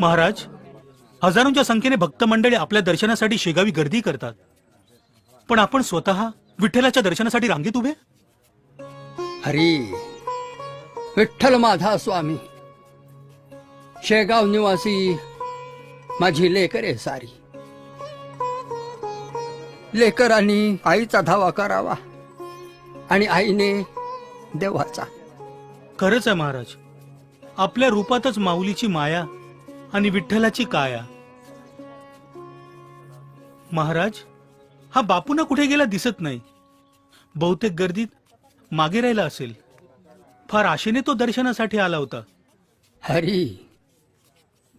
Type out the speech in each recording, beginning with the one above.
महाराज हजारोंच्या संख्येने भक्त मंडळी आपल्या दर्शनासाठी शेगावी गर्दी करतात. पण आपण स्वतः विठ्ठलाच्या दर्शनासाठी रांगेत उभे? हरी विठ्ठल माझा स्वामी. शेगाव निवासी माझी लेकरे सारी. लेकरांनी आईचा धावा करावा आणि आईने देवाचा. खरंच आहे महाराज आपल्या रूपातच माऊलीची माया आणि विठ्ठलाची काया. महाराज हा बापूना कुठे गेला दिसत नाही. बहुतेक गर्दीत मागे राहिला असेल. फार आशेने तो दर्शनासाठी आला होता. हरी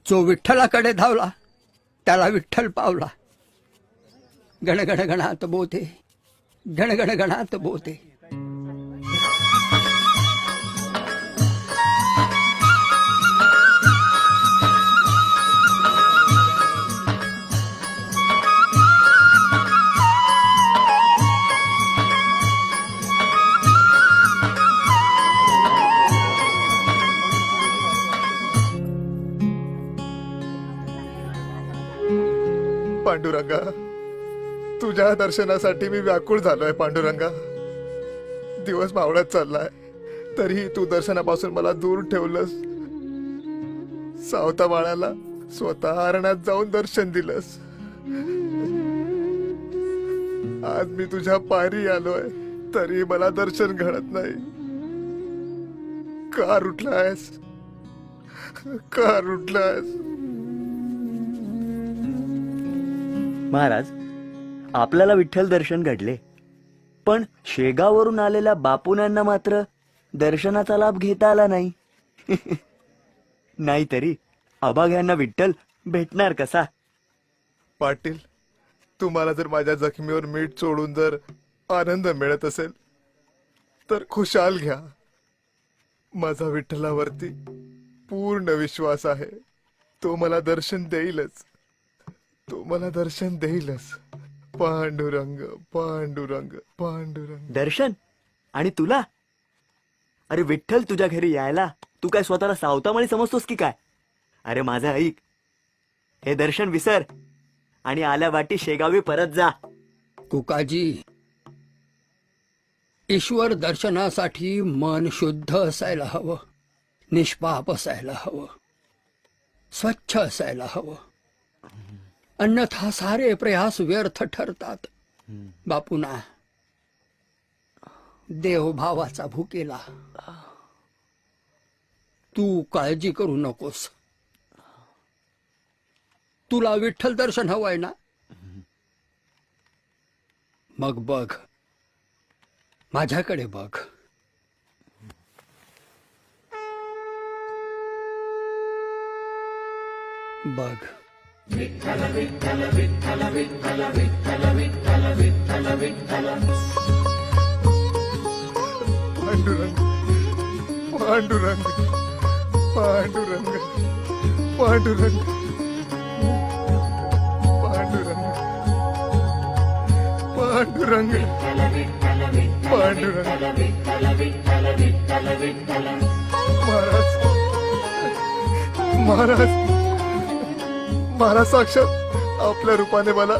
जो विठ्ठलाकडे धावला त्याला विठ्ठल पावला. गणगण गणात बोते गणगण गणात बोते पांडुरंगा. तुझ्या दर्शनासाठी मी व्याकुळ झालोय पांडुरंगा. दिवस मावळत चाललाय. तरीही तू दर्शनापासून मला दूर ठेवलंस. सावता बाळाला स्वतः हरणात जाऊन दर्शन दिलंस. आज मी तुझ्या पारी आलोय तरी मला दर्शन घडत नाही. का रुटलायस? का रुटलायस? महाराज आपल्याला विठ्ठल दर्शन घडले. पण शेगाववरून आलेल्या बापूनांना मात्र दर्शनाचा लाभ घेता आला नाही. नाहीतरी अभाग्यांना विठ्ठल भेटणार कसा? पाटील तुम्हाला जर माझ्या जखमीवर मीठ सोडून जर आनंद मिळत असेल तर खुशाल घ्या. माझा विठ्ठलावरती पूर्ण विश्वास आहे. तो मला दर्शन देईलच. तो मला दर्शन देईलच. पांडुरंग पांडुरंग पांडुरंग. दर्शन? आणि तुला? अरे विठ्ठल तुझ्या घरी यायला. तू काय स्वतःला सावतामाळी समजतोस की काय? अरे माझं ऐक. हे दर्शन विसर. आणि आल्या वाटी शेगावी परत जा. कुकाजी ईश्वर दर्शनासाठी मन शुद्ध असायला हवं. निष्पाप असायला हवं. स्वच्छ असायला हवं. अन्यथा सारे प्रयास व्यर्थ ठरतात. बापुना देवभावाचा भुकेला. तू काळजी करू नकोस. तुला विठ्ठल दर्शन हवंय ना? मग बघ. माझ्याकडे बघ. बघ. पांडुरंग पांडुरंग पांडुरंग पांडुरंग पांडुरंग पांडुरंग पांडुरंग महाराज महाराज महाराज साक्षात आपल्या रूपाने मला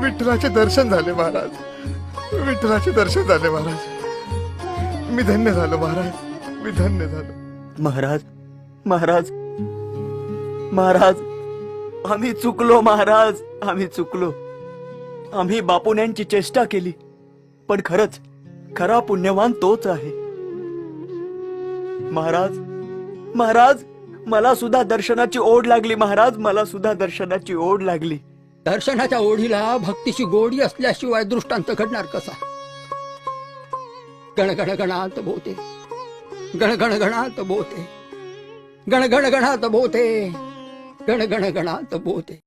विठ्ठलाचे दर्शन झाले महाराज. विठ्ठलाचे दर्शन झाले महाराज. मी धन्य झालो महाराज. मी धन्य झालो. महाराज महाराज महाराज आम्ही चुकलो महाराज आम्ही चुकलो. आम्ही बापुण्यांची चेष्टा केली पण खरंच खरा पुण्यवान तोच आहे. महाराज महाराज मला सुद्धा दर्शनाची ओढ लागली महाराज. मला सुद्धा दर्शनाची ओढ लागली. दर्शनाच्या ओढीला भक्तीची गोडी असल्याशिवाय दृष्टांत घडणार कसा? गण गणात बोते गण गणात बोते गण गणात बोते गण गणात बोते